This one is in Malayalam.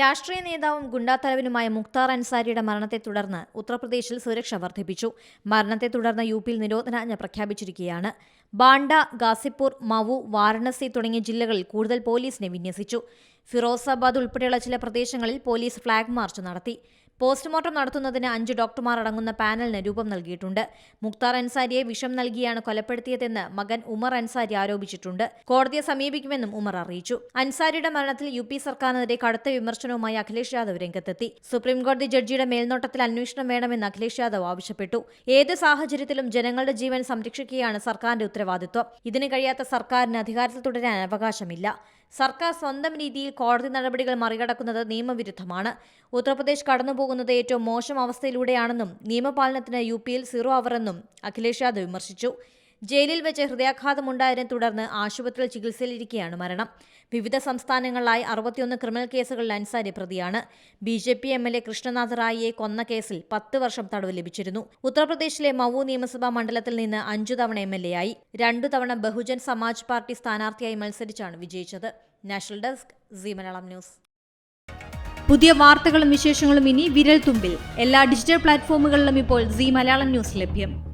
രാഷ്ട്രീയ നേതാവും ഗുണ്ടാത്തലവനുമായ മുക്താർ അൻസാരിയുടെ മരണത്തെ തുടർന്ന് ഉത്തർപ്രദേശിൽ സുരക്ഷ വർദ്ധിപ്പിച്ചു. മരണത്തെ തുടർന്ന് യു പിയിൽ നിരോധനാജ്ഞ പ്രഖ്യാപിച്ചിരിക്കുകയാണ്. ബാണ്ട ഗാസിപ്പൂർ മവു വാരണസി തുടങ്ങിയ ജില്ലകളിൽ കൂടുതൽ പോലീസിനെ വിന്യസിച്ചു. ഫിറോസാബാദ് ഉൾപ്പെടെയുള്ള ചില പ്രദേശങ്ങളിൽ പോലീസ് ഫ്ളാഗ് മാർച്ച് നടത്തി. പോസ്റ്റ്മോർട്ടം നടത്തുന്നതിന് അഞ്ച് ഡോക്ടർമാർ അടങ്ങുന്ന പാനലിന് രൂപം നൽകിയിട്ടുണ്ട്. മുക്താർ അൻസാരിയെ വിഷം നൽകിയാണ് കൊലപ്പെടുത്തിയതെന്ന് മകൻ ഉമർ അൻസാരി ആരോപിച്ചിട്ടുണ്ട്. കോടതിയെ സമീപിക്കുമെന്നും ഉമർ അറിയിച്ചു. അൻസാരിയുടെ മരണത്തിൽ യു പി സർക്കാരിനെതിരെ കടുത്ത വിമർശനവുമായി അഖിലേഷ് യാദവ് രംഗത്തെത്തി. സുപ്രീംകോടതി ജഡ്ജിയുടെ മേൽനോട്ടത്തിൽ അന്വേഷണം വേണമെന്ന് അഖിലേഷ് യാദവ് ആവശ്യപ്പെട്ടു. ഏത് സാഹചര്യത്തിലും ജനങ്ങളുടെ ജീവൻ സംരക്ഷിക്കുകയാണ് സർക്കാരിന്റെ ഉത്തരവാദിത്വം. ഇതിന് കഴിയാത്ത സർക്കാരിന് അധികാരത്തിൽ തുടരാൻ അവകാശമില്ല. സർക്കാർ സ്വന്തം രീതിയിൽ കോടതി നടപടികൾ മറികടക്കുന്നത് നിയമവിരുദ്ധമാണ്. ഉത്തർപ്രദേശ് കടന്നുപോകുന്നത് ഏറ്റവും മോശം അവസ്ഥയിലൂടെയാണെന്നും നിയമപാലനത്തിന് യു പിയിൽ സീറോ അവറെന്നും അഖിലേഷ് യാദവ് വിമർശിച്ചു. ജയിലിൽ വെച്ച് ഹൃദയാഘാതമുണ്ടായതിനെ തുടർന്ന് ആശുപത്രിയിൽ ചികിത്സയിലിരിക്കെയാണ് മരണം. വിവിധ സംസ്ഥാനങ്ങളിലായി അറുപത്തിയൊന്ന് ക്രിമിനൽ കേസുകളിൽ അൻസാരി പ്രതിയാണ്. B J P M L A Krishnanath റായിയെ കൊന്ന കേസിൽ പത്ത് വർഷം തടവ് ലഭിച്ചിരുന്നു. ഉത്തർപ്രദേശിലെ മവു നിയമസഭാ മണ്ഡലത്തിൽ നിന്ന് അഞ്ചു തവണ എം എൽ എ ആയി. രണ്ടു തവണ ബഹുജൻ സമാജ് പാർട്ടി സ്ഥാനാർത്ഥിയായി മത്സരിച്ചാണ് വിജയിച്ചത്. National desk Zee Malayalam news. പുതിയ വാർത്തകളും വിശേഷങ്ങളും ഇനി വിരൽ തുമ്പിൽ എല്ലാ ഡിജിറ്റൽ പ്ലാറ്റ്ഫോമുകളിലും ഇപ്പോൾ സി മലയാളം ന്യൂസ് ലഭ്യം.